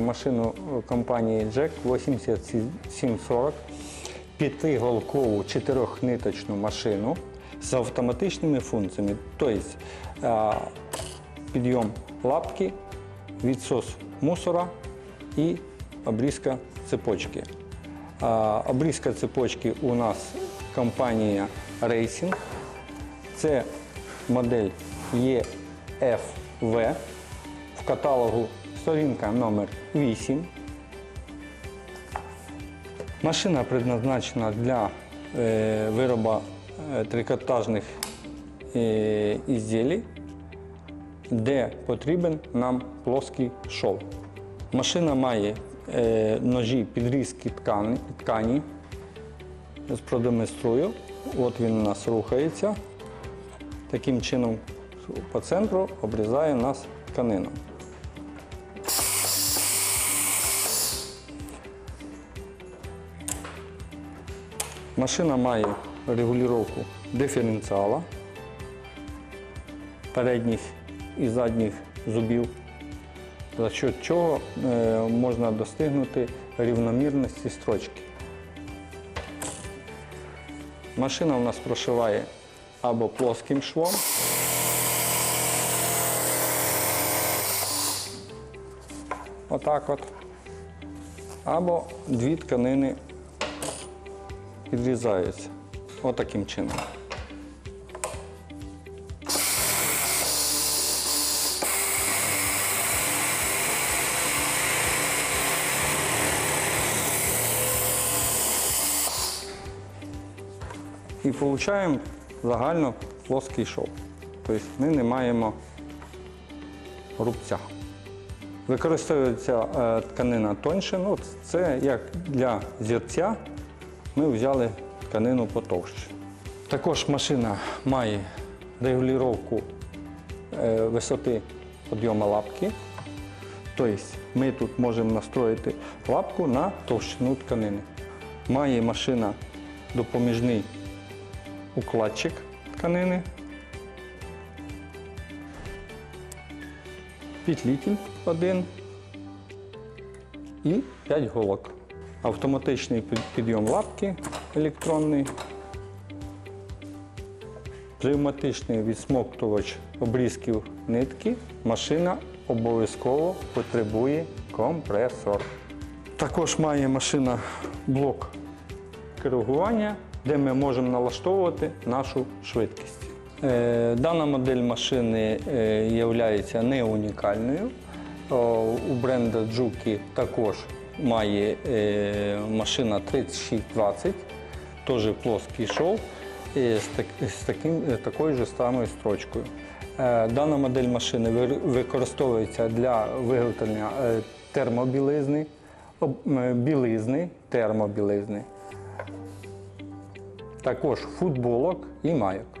машину компанії Jack 8740, п'ятиголкову чотирьохниточну машину з автоматичними функціями. Тобто е, підйом лапки, відсос мусора і обрізка цепочки. Обрізка цепочки у нас компанія Racing. Це модель EFV. В каталогу сторінка номер 8. Машина предназначена для е, виробу е, трикотажних е, ізділій, де потрібен нам плоский шов. Машина має е, ножі підрізки ткані. Зараз продемонструю. От він у нас рухається. Таким чином по центру обрізає нас тканину. Машина має регулювання диференціала передніх і задніх зубів, за що чого е, можна достигнути рівномірності строчки. Машина у нас прошиває або плоским швом, отак от, або дві тканини підрізаються. Отаким чином. І отримуємо загально плоский шов. Тобто ми не маємо рубця. Використовується е, тканина тоньше. Ну, це як для зірця ми взяли тканину потовще. Також машина має регулювання е, висоти підйому лапки. Тобто ми тут можемо настроїти лапку на товщину тканини. Має машина допоміжний укладчик тканини. Петлітель один і 5 голок. Автоматичний підйом лапки електронний, пневматичний відсмоктувач обрізків нитки. Машина обов'язково потребує компресор. Також має машина блок керування, де ми можемо налаштовувати нашу швидкість. Е, Дана модель машини є не унікальною. У бренда Juki також має е, машина 3620, теж плоский шов е, з, е, такою ж самою строчкою. Дана модель машини використовується для виготовлення термобілизни, білизни, термобілизни також футболок і майок.